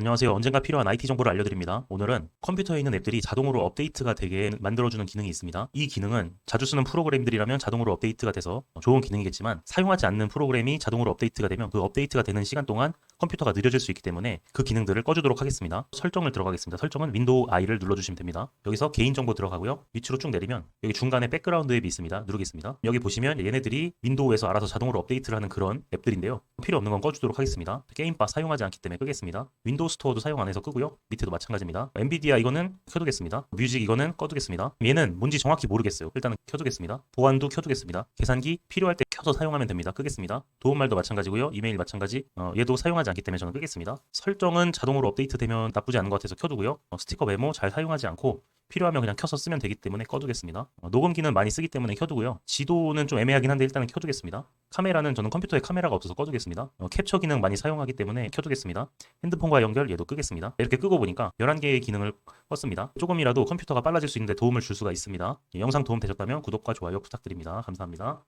안녕하세요. 언젠가 필요한 IT 정보를 알려드립니다. 오늘은 컴퓨터에 있는 앱들이 자동으로 업데이트가 되게 만들어주는 기능이 있습니다. 이 기능은 자주 쓰는 프로그램들이라면 자동으로 업데이트가 돼서 좋은 기능이겠지만 사용하지 않는 프로그램이 자동으로 업데이트가 되면 그 업데이트가 되는 시간 동안 컴퓨터가 느려질 수 있기 때문에 그 기능들을 꺼주도록 하겠습니다. 설정을 들어가겠습니다. 설정은 윈도우 I를 눌러주시면 됩니다. 여기서 개인정보 들어가고요. 밑으로 쭉 내리면 여기 중간에 백그라운드 앱이 있습니다. 누르겠습니다. 여기 보시면 얘네들이 윈도우에서 알아서 자동으로 업데이트를 하는 그런 앱들인데요. 필요 없는 건 꺼주도록 하겠습니다. 게임바 사용하지 않기 때문에 끄겠습니다. 윈도우 스토어도 사용 안 해서 끄고요. 밑에도 마찬가지입니다. 엔비디아 이거는 켜두겠습니다. 뮤직 이거는 꺼두겠습니다. 얘는 뭔지 정확히 모르겠어요. 일단은 켜두겠습니다. 보안도 켜두겠습니다. 계산기 필요할 때 켜서 사용하면 됩니다. 끄겠습니다. 도움말도 마찬가지고요. 이메일 마찬가지. 어, 얘도 사용하지 않기 때문에 저는 끄겠습니다. 설정은 자동으로 업데이트되면 나쁘지 않은 것 같아서 켜두고요. 어, 스티커 메모 잘 사용하지 않고 필요하면 그냥 켜서 쓰면 되기 때문에 꺼두겠습니다. 어, 녹음기는 많이 쓰기 때문에 켜두고요. 지도는 좀 애매하긴 한데 일단은 켜두겠습니다. 카메라는 저는 컴퓨터에 카메라가 없어서 꺼두겠습니다. 어, 캡처 기능 많이 사용하기 때문에 켜두겠습니다. 핸드폰과 연결 얘도 끄겠습니다. 이렇게 끄고 보니까 11개의 기능을 껐습니다. 조금이라도 컴퓨터가 빨라질 수 있는데 도움을 줄 수가 있습니다. 예, 영상 도움 되셨다면 구독과 좋아요 부탁드립니다. 감사합니다.